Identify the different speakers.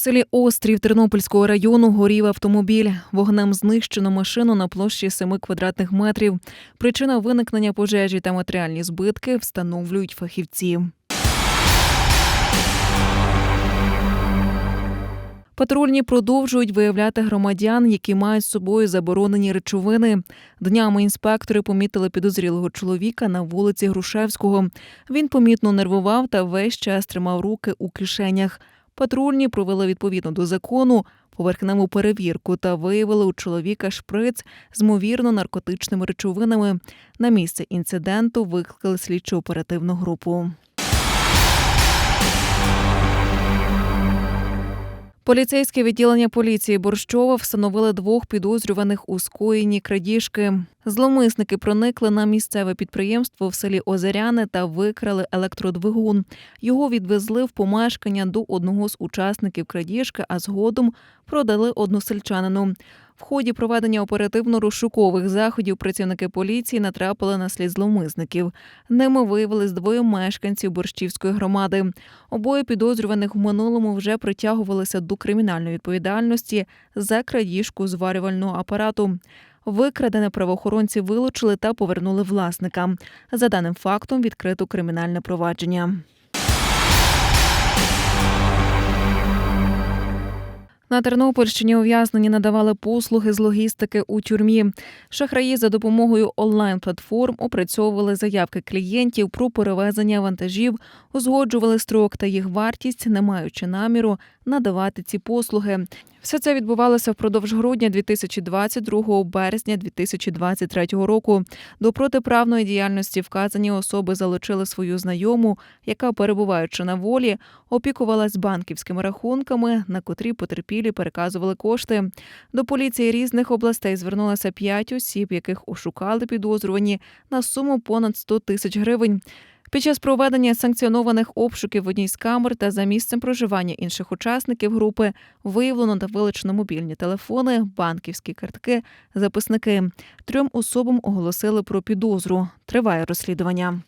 Speaker 1: Селі Острів Тернопільського району горів автомобіль. Вогнем знищено машину на площі 7 квадратних метрів. Причина виникнення пожежі та матеріальні збитки встановлюють фахівці. Патрульні продовжують виявляти громадян, які мають з собою заборонені речовини. Днями інспектори помітили підозрілого чоловіка на вулиці Грушевського. Він помітно нервував та весь час тримав руки у кишенях. Патрульні провели відповідно до закону поверхневу перевірку та виявили у чоловіка шприц з мовірно наркотичними речовинами. На місце інциденту викликали слідчо оперативну групу. Поліцейське відділення поліції Борщова встановили двох підозрюваних у скоєнні крадіжки. Зломисники проникли на місцеве підприємство в селі Озеряне та викрали електродвигун. Його відвезли в помешкання до одного з учасників крадіжки, а згодом продали односельчанину. В ході проведення оперативно-розшукових заходів працівники поліції натрапили на слід зловмисників. Ними виявились двоє мешканців Борщівської громади. Обоє підозрюваних в минулому вже притягувалися до кримінальної відповідальності за крадіжку зварювального апарату. Викрадене правоохоронці вилучили та повернули власникам. За даним фактом відкрито кримінальне провадження. На Тернопільщині ув'язнені надавали послуги з логістики у тюрмі. Шахраї за допомогою онлайн-платформ опрацьовували заявки клієнтів про перевезення вантажів, узгоджували строк та їх вартість, не маючи наміру надавати ці послуги. Все це відбувалося впродовж грудня 2022 березня 2023 року. До протиправної діяльності вказані особи залучили свою знайому, яка, перебуваючи на волі, опікувалась банківськими рахунками, на котрі потерпілі переказували кошти. До поліції різних областей звернулося п'ять осіб, яких ошукали підозрювані на суму понад 100 тисяч гривень. Під час проведення санкціонованих обшуків в одній з камер та за місцем проживання інших учасників групи виявлено та вилучено мобільні телефони, банківські картки, записники. Трьом особам оголосили про підозру. Триває розслідування.